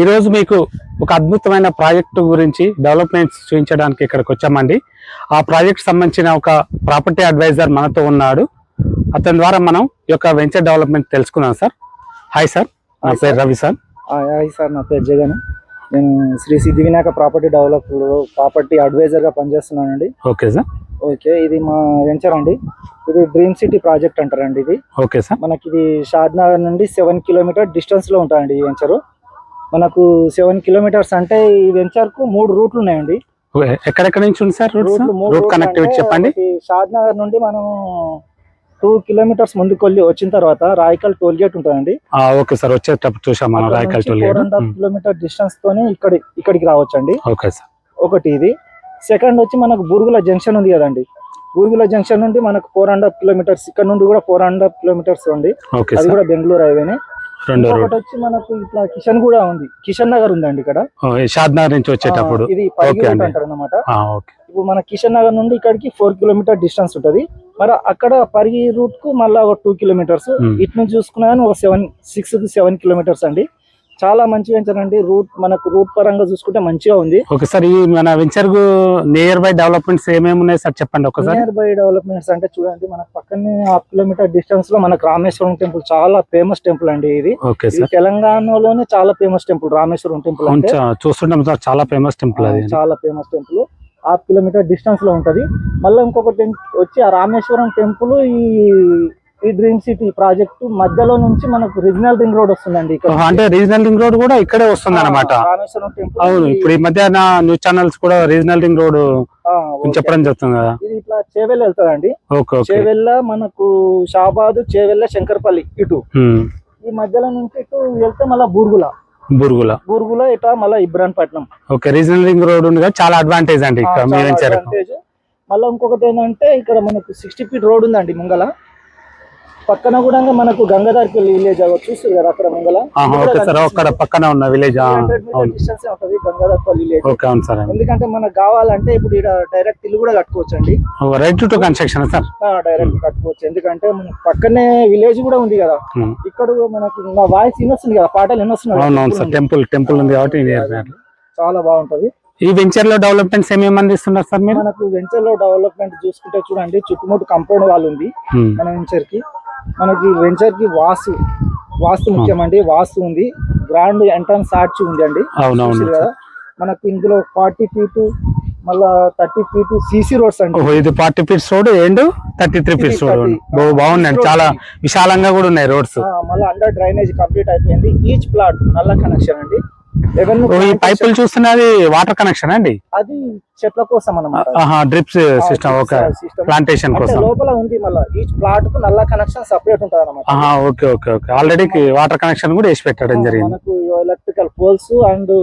ఈరోజు మీకు ఒక అద్భుతమైన ప్రాజెక్టు గురించి డెవలప్మెంట్స్ చూపించడానికి ఇక్కడికి వచ్చామండి. ఆ ప్రాజెక్ట్ సంబంధించిన ఒక ప్రాపర్టీ అడ్వైజర్ మనతో ఉన్నాడు. అతని ద్వారా మనం ఈ యొక్క వెంచర్ డెవలప్మెంట్ తెలుసుకుందాం సార్. హాయ్ సార్ నా పేరు రవి సార్ హాయ్ సార్ నా పేరు జగన్. నేను Sri Siddhi Vinayaka property developer property అడ్వైజర్గా పనిచేస్తున్నానండి. ఓకే సార్ ఓకే ఇది మా వెంచర్ అండి. ఇది డ్రీమ్ సిటీ ప్రాజెక్ట్ అంటారండి ఇది. ఓకే సార్ మనకి ఇది షాద్నగర్ నుండి సెవెన్ కిలోమీటర్ డిస్టెన్స్లో ఉంటాయండి ఈ వెంచరు. మనకు సెవెన్ కిలోమీటర్స్ అంటే ఈ వెంచర్కు మూడు రూట్లు ఉన్నాయండి. ఎక్కడెక్కడ నుంచి ఉంది సార్ రూట్ కనెక్టివిటీ చెప్పండి. షాద్నగర్ నుండి మనం టూ కిలోమీటర్స్ ముందుకు వెళ్ళి వచ్చిన తర్వాత రాయకల్ టోల్ గేట్ ఉంటుందండి. ఓకే సార్ వచ్చేటప్పుడు చూసాం మనం Rayakal toll four and half kilometre distance తోనే ఇక్కడ ఇక్కడికి రావచ్చండి. Okay sir. ఒకటి ఇది. సెకండ్ వచ్చి మనకు బూరుగుల జంక్షన్ ఉంది కదండి. బూరుగుల జంక్షన్ నుండి మనకు ఫోర్ అండ్ హాఫ్ కిలోమీటర్స్ ఇక్కడ నుండి కూడా ఫోర్ అండ్ హాఫ్ కిలోమీటర్స్ ఉంది. అది కూడా బెంగళూరు హైవేనే. రెండో రూట్. వచ్చి మనకు ఇట్లా కిషన్ కూడా ఉంది. కిషన్ నగర్ ఉందండి ఇక్కడ. షాద్నగర్ నుంచి వచ్చేటప్పుడు. ఇది ఓకే రూట్ అండి. అనమాట ఓకే. ఇప్పుడు మన కిషన్ నగర్ నుండి ఇక్కడికి ఫోర్ కిలోమీటర్ డిస్టెన్స్ ఉంటది. మరి అక్కడ పరిగి రూట్కు మళ్ళీ ఒక టూ కిలోమీటర్స్. ఇటు నుంచి చూసుకున్నా కానీ ఒక సెవెన్ సిక్స్ సెవెన్ కిలోమీటర్స్ అండి. చాలా మంచి వెంచర్ అండి రూట్ మనకు రూట్ పరంగా చూసుకుంటే మంచిగా ఉంది. ఓకే సార్ ఈ మన వెంచర్ నియర్ బై డెవలప్మెంట్స్ ఏమేమి ఉన్నాయి సార్ చెప్పండి ఒకసారి? నియర్ బై డెవలప్మెంట్స్ అంటే చూడండి మనకు పక్కనే హాఫ్ కిలోమీటర్ డిస్టెన్స్లో మనకు రామేశ్వరం టెంపుల్ చాలా ఫేమస్ టెంపుల్ అండి ఇది. తెలంగాణలోనే చాలా ఫేమస్ టెంపుల్ రామేశ్వరం టెంపుల్ చూస్తుంటాం సార్ చాలా ఫేమస్ టెంపుల్ అది. చాలా ఫేమస్ టెంపుల్ హాఫ్ కిలోమీటర్ డిస్టెన్స్లో ఉంటది. మళ్ళీ ఇంకొకటి వచ్చి ఆ రామేశ్వరం టెంపుల్ ఈ ఈ డ్రీమ్ సిటీ ప్రాజెక్ట్ మధ్యలో నుంచి మనకు రీజనల్ రింగ్ రోడ్ వస్తుందండి ఇక్కడ. అంటే రీజనల్ రింగ్ రోడ్ కూడా ఇక్కడే వస్తుంది అనమాట రామేశ్వరం టెంపుల్ అవును ఇప్పుడు ఈ మధ్య న్యూస్ ఛానల్స్ కూడా రీజనల్ రింగ్ రోడ్ చెప్పడం జరుగుతుంది కదా. ఇది ఇట్లా చేవెళ్ళ వెళ్తాదండి. చేవెళ్ళ మనకు షాబాద్ చేవెళ్ళ శంకర్పల్లి ఇటు. ఈ మధ్యలో నుంచి ఇటు వెళ్తే మళ్ళీ బూర్గుల. బురుగుల. బూర్గుల ఇట మళ్ళీ Ibrahimpatnam okay regional ring road ఉంది కదా చాలా అడ్వాంటేజ్ అండి ఇక్కడ. మళ్ళీ ఇంకొకటి ఏంటంటే ఇక్కడ మనకు సిక్స్టీ ఫీట్ రోడ్ ఉందండి ముంగల. పక్కన కూడా మనకు గంగాధర్పల్లి విలేజ్ చూస్తారు కదా అక్కడ ముంగల అక్కడ పక్కన ఉన్న విలేజ్ డిస్టెన్స్ ఉంటుంది సార్ ఎందుకంటే మనకు కావాలంటే ఇప్పుడు ఇక్కడ డైరెక్ట్ ఇల్లు కూడా కట్టుకోవచ్చు అండి right to construction sir? Direct కట్టుకోవచ్చు. ఎందుకంటే పక్కనే విలేజ్ కూడా ఉంది కదా. ఉమ్. ఇక్కడ కూడా మనకు నా వాయిస్ వినొస్తుంది కదా పాటలు అవును సార్ టెంపుల్ టెంపుల్ ఉంది కాబట్టి. చాలా బాగుంటది. ఈ వెంచర్లో డెవలప్మెంట్స్ ఏమేమి అందిస్తున్నారు సార్ మీరు? మనకు వెంచర్లో డెవలప్మెంట్ చూసుకుంటే చూడండి చుట్టుముట్టు కంపౌండ్ వాల్ ఉంది. ఉమ్, మన వెంచర్కి. మనకి వెంచర్కి వాస్తు వాస్తు ముఖ్యమండి వాస్తు ఉంది. గ్రాండ్ ఎంట్రన్స్ ఆర్చ్ ఉంది అండి. మనకు ఇందులో ఫార్టీ ఫీట్ మళ్ళా థర్టీ ఫీట్ సిసి రోడ్స్ అండి. ఇది forty feets road and thirty three feets road 30. బాగుందండి చాలా విశాలంగా కూడా ఉన్నాయి రోడ్స్. మళ్ళా అండర్ డ్రైనేజ్ కంప్లీట్ అయిపోయింది. ఈచ్ ప్లాట్ నల్ల కనెక్షన్ అండి. ఈ పైపులు చూస్తున్నది వాటర్ కనెక్షన్ అండి? అది చెట్ల కోసం అన్నమాట. డ్రిప్స్ సిస్టమ్ ఓకే ప్లాంటేషన్ కోసం. లోపల ఉంది మళ్ళీ. ఈచ్ ప్లాట్కు నల్ల కనెక్షన్ సపరేట్ ఉంటుంది okay okay okay. Already water connection కూడా వేసి పెట్టడం జరిగింది. మనకు ఎలక్ట్రికల్ పోల్స్ అండ్